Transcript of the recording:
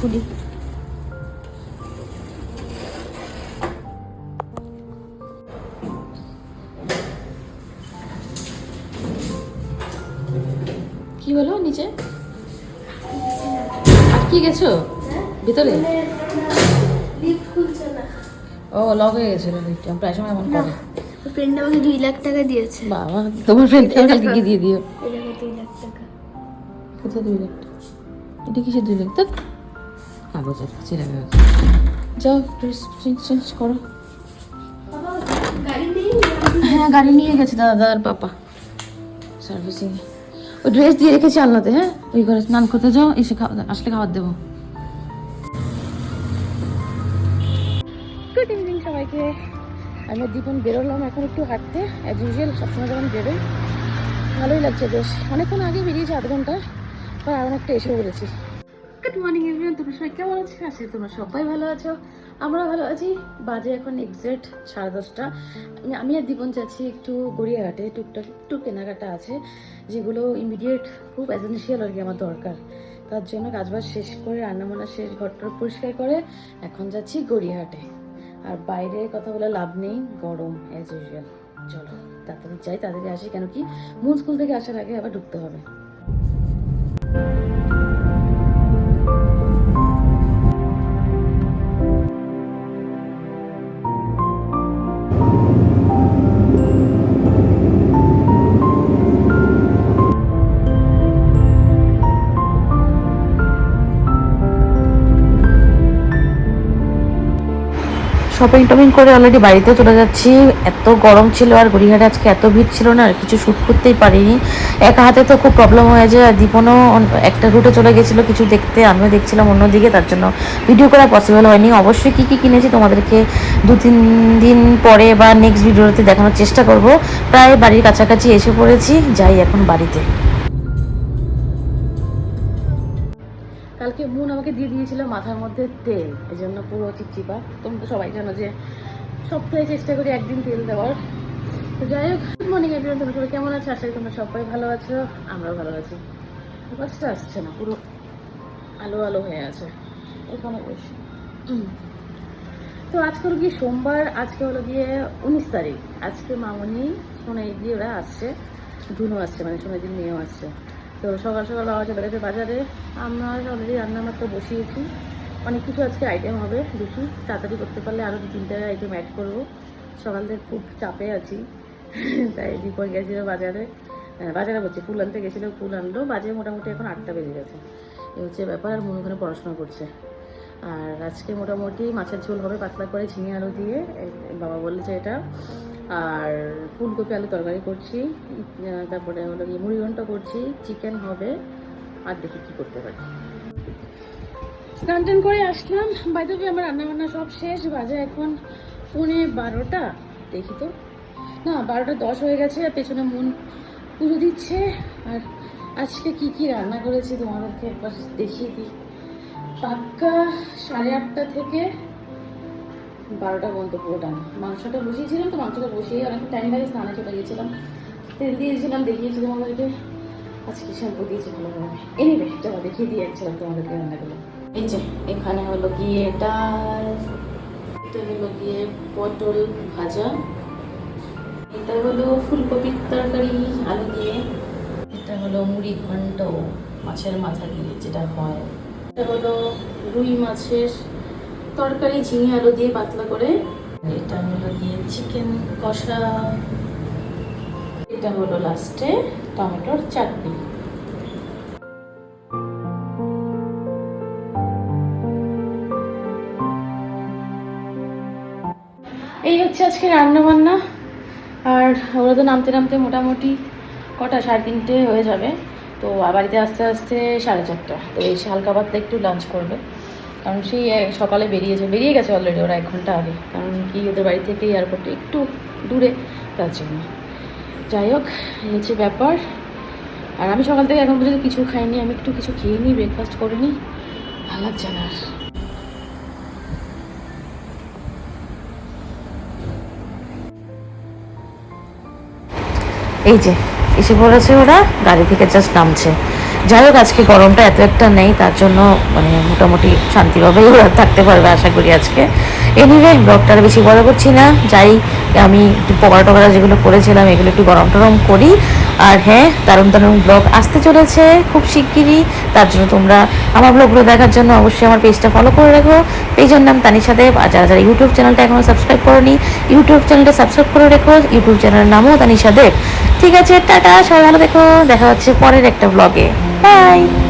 খুলি। কি হলো নিচে? আটকে গেছো? ভিতরে? লিফট খুলছে না ও লক হয়ে গেছিল লিফটে প্রায় সময় এমন করে। ফ্রেন্ড আমাকে দুই লাখ টাকা দিয়েছে। বাবা তোমার ফ্রেন্ডকে কালকে দিয়ে দিও? দেখো দুই লাখ টাকা। কোথায় দুই লাখ টাকা? এটা কিসের দুই লাখ? টাকা কাগজের চিরা কাগজ যাও ড্রেস চেঞ্জ চেঞ্জ করো। গাড়ি হ্যাঁ গাড়ি নিয়ে গেছে দাদা আর পাপা। সার্ভিসিং ওই ড্রেস দিয়ে রেখেছি আলনাতে হ্যাঁ? ওই ঘরে স্নান করতে যাও এসে খাওয়া আসলে খাবার দেবো। গুড ইভিনিং সবাইকে। আমি আর দীপন বেরোলাম এখন একটু হাঁটতে। অ্যাজ ইউজুয়াল সবসময় যখন বেরোই। ভালোই লাগছে বেশ। অনেকক্ষণ আগে বেরিয়েছি আধ ঘণ্টা। পর আর অনেকটা এসে পড়েছি গুড মর্নিং এভরিওয়ান তোমরা সবাই কেমন আছো? আছি তোমরা সবাই ভালো আছো। আমরা ভালো আছি। বাজে এখন এক্সাক্ট সাড়ে দশটা। আমি- আর দীপন যাচ্ছি একটু গড়িয়াঘাটে টুকটাক একটু কেনাকাটা আছে, যেগুলো ইমিডিয়েট খুব এসেন্সিয়াল আর কি আমার দরকার। তার জন্য কাজবাজ শেষ করে, রান্নাবান্না শেষ, ঘরটা পরিষ্কার করে এখন যাচ্ছি গড়িয়াহাটে। আর বাইরে কথা বলে লাভ নেই, গরম অ্যাজ ইউজুয়াল চলো, তাড়াতাড়ি যাই, তাড়াতাড়ি আসি। কেন কি মূল স্কুল থেকে আসার আগে আবার ঢুকতে হবে। শপিং টপিং করে অলরেডি বাড়িতে চলে যাচ্ছি। এত গরম ছিল আর গড়িয়াহাটে আজকে এত ভিড় ছিল না, আর কিছু শ্যুট করতেই পারিনি। একা হাতে তো খুব প্রবলেম হয়ে যায়, আর দীপনও একটা রুটে চলে গেছিল কিছু দেখতে, আমিও দেখছিলাম অন্যদিকে, তার জন্য ভিডিও করা পসিবল হয়নি। অবশ্যই কী কী কিনেছি তোমাদেরকে দু তিন দিন পরে বা নেক্সট ভিডিওতে দেখানোর চেষ্টা করব। প্রায় বাড়ির কাছাকাছি এসে পড়েছি, যাই এখন বাড়িতে। কালকে বোন আমাকে দিয়ে দিয়েছিল মাথার মধ্যে তেল এই জন্য পুরো চিপচিপা। তোমরা তো সবাই জানো যে সপ্তাহে চেষ্টা করি একদিন তেল দেওয়ার। তো যাই হোক গুড মর্নিং এভরিওয়ান তোমরা সবাই কেমন আছো? আশা করি তোমরা সবাই ভালো আছো, আমরাও ভালো আছি। আওয়াজটা আসছে না, পুরো আলো আলো হয়ে আছে। ওখানে বসে তো আজকে হলো গিয়ে সোমবার, আজকে হলো গিয়ে উনিশ তারিখ। আজকে মামনি সোনাই দিয়ে ওরা আসছে, ধুনু আসছে মানে সোনাই দিন মেয়েও আসছে। তো সকাল সকাল বাবা চলে গেছে বাজারে আমরা অলরেডি রান্না মাত্র বসিয়েছি। অনেক কিছু আজকে আইটেম হবে দেখি তাড়াতাড়ি করতে পারলে আরও দু তিনটে আইটেম অ্যাড করব। সকাল থেকে খুব চাপে আছি তাই দীপক গেছিল বাজারে। হ্যাঁ, বাজারে বলছি ফুল আনতে গেছিল ফুল আনলো। বাজে মোটামুটি এখন আটটা বেজে গেছে। এই হচ্ছে ব্যাপার আর মনে ওখানে পড়াশোনা করছে। আর আজকে মোটামুটি মাছের ঝোল হবে পাতলা করে ঝিঙে আলু দিয়ে। বাবা বলেছে এটা। আর ফুলকপি আলু তরকারি করছি। তারপরে হলো গিয়ে মুড়ি ঘন্ট করছি। চিকেন হবে। আর দেখি কি করতে পারি। স্নান টান করে আসলাম। বাইরে আমার রান্নাবান্না সব শেষ। বাজে এখন পৌনে বারোটা। দেখি তো। না, বারোটা দশ হয়ে গেছে আর পেছনে মন পুজো দিচ্ছে। আর আজকে কি কি রান্না করেছি তোমাদেরকে একবার দেখিয়ে দিই। পাক্কা সাড়ে আটটা থেকে বারোটা পর্যন্ত পুরো টান। মাংসটা বসিয়েছিলাম তো, মাংসটা বসিয়ে অনেক টাইম লাগে স্নানে চলে গেছিলাম তেল দিয়েছিলাম, দেখিয়েছি তোমাদেরকে। আজকে শ্যাম্পু দিয়েছি ভালোভাবে এনিবে চলো দেখিয়ে দিয়ে যাচ্ছিলাম তোমাদেরকে রান্নাগুলো। এই যে, এখানে হলো গিয়ে ডাল, এটা হলো গিয়ে পটল ভাজা, এটা হলো ফুলকপির তরকারি, আলু দিয়ে। এটা হলো মুড়ি ঘন্ট মাছের মাথা দিয়ে যেটা হয়। এটা হলো রুই মাছের তরকারি, ঝিঙে আলু দিয়ে পাতলা করে। এটা হলো গিয়ে চিকেন কষা। এটা হলো লাস্টে টমেটোর চাটনি। এই হচ্ছে আজকে রান্না বান্না আর ওরা তো নামতে নামতে মোটামুটি কটা, সাড়ে তিনটে হয়ে যাবে। তো বাড়িতে আস্তে আস্তে সাড়ে চারটা। তো এসে হালকা পাতলা একটু লাঞ্চ করবে। কারণ সেই সকালে বেরিয়েছে বেরিয়ে গেছে অলরেডি ওরা এক ঘণ্টা আগে। কারণ কি, ওদের বাড়ি থেকে এয়ারপোর্টে একটু দূরে, তার জন্য। যাই হোক, এই হচ্ছে ব্যাপার। আর আমি সকাল থেকে এখন পর্যন্ত কিছু খাইনি। আমি একটু কিছু খেয়ে নিই ব্রেকফাস্ট করে নিই। ভালো লাগছে না আর। এই যে, এসে পড়েছে ওরা, গাড়ি থেকে জাস্ট নামছে। যাই হোক, আজকে গরমটা এত একটা নেই, তার জন্য মানে মোটামুটি শান্তিভাবেই ওরা থাকতে পারবে আশা করি আজকে। এনিওয়ে ব্লগটা আর বেশি বড় করছি না। যাই, আমি একটু পকোড়া টকোড়া যেগুলো করেছিলাম, এগুলো একটু গরম টরম করি। আর হ্যাঁ দারুণ দারুণ ব্লগ আসতে চলেছে খুব শিগগিরই। তার জন্য তোমরা আমার ব্লগগুলো দেখার জন্য অবশ্যই আমার পেজটা ফলো করে রাখো। পেজের নাম তানিশা দেব। আর যারা যারা ইউটিউব চ্যানেলটা এখনও সাবস্ক্রাইব করোনি ইউটিউব চ্যানেলটা সাবস্ক্রাইব করে রেখো। ইউটিউব চ্যানেলের নামও তানিশা দেব। ঠিক আছে, টাটা, সবাই ভালো দেখো দেখা হচ্ছে পরের একটা ব্লগে Bye!